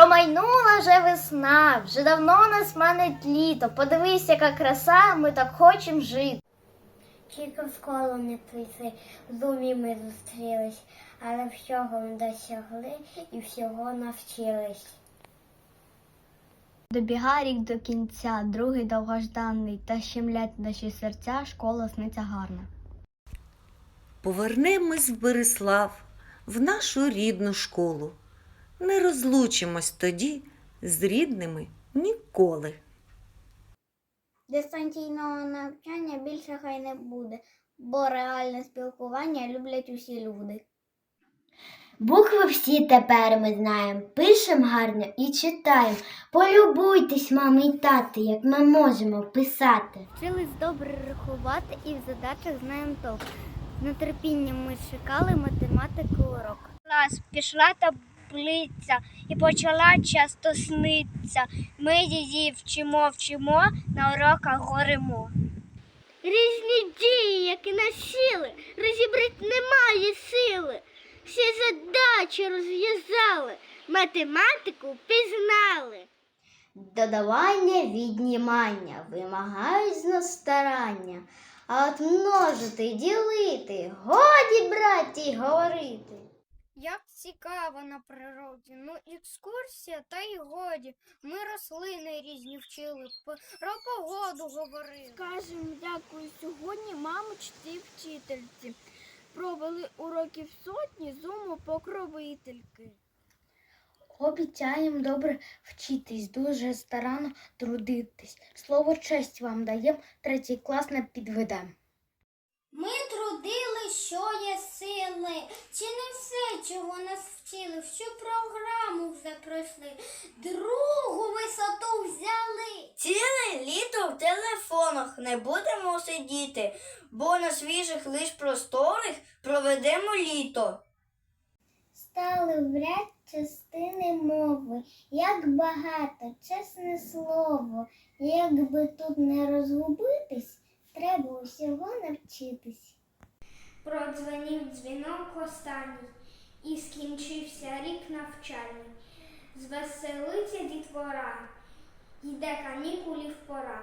Промайнула вже весна, вже давно нас манить літо. Подивись, яка краса, ми так хочемо жити. Тільки в школу не прийшли, в зумі ми зустрілись, але всього ми досягли і всього навчились. Добіга рік до кінця, другий довгожданий, та щемлять наші серця, школа сниться гарна. Повернемось в Береслав, в нашу рідну школу. Не розлучимось тоді з рідними ніколи. Дистанційного навчання більше хай не буде, бо реальне спілкування люблять усі люди. Букви всі тепер ми знаємо, пишемо гарно і читаємо. Полюбуйтесь, мами й тати, як ми можемо писати. Вчились добре рахувати і в задачах знаємо толк. З нетерпінням ми чекали математику урок. Клас пішла таблиця і почала часто сниться. Ми її вчимо, вчимо, на уроках горимо. Різні дії, які насіли, розібрати немає сили. Всі задачі розв'язали, математику пізнали. Додавання, віднімання вимагають з нас старання, а от множити, ділити, годі, браті, говорити. Як цікаво на природі. Ну, екскурсія, та й годі. Ми рослини різні вчили, про погоду говорили. Скажем дякую сьогодні мамочці і вчительці. Провели уроків сотні зуму покровительки. Обіцяєм добре вчитись, дуже старанно трудитись. Слово честь вам даєм, третій клас не підведем. Трудили, що є сили. Чи не все, чого нас вчили, всю програму вже пройшли, другу висоту взяли. Ціле літо в телефонах не будемо сидіти, бо на свіжих лиш просторах проведемо літо. Стали в ряд частини мови, як багато, чесне слово. Якби тут не розгубитись, треба усього навчитись. Продзвонив дзвінок останній, і скінчився рік навчальний. Звеселиться дітвора, йде канікулів пора.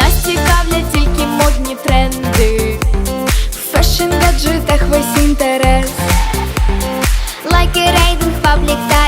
Нас цікавлять тільки модні тренди. В фешн гаджетах весь інтерес. Лайки, рейтинг, паблік та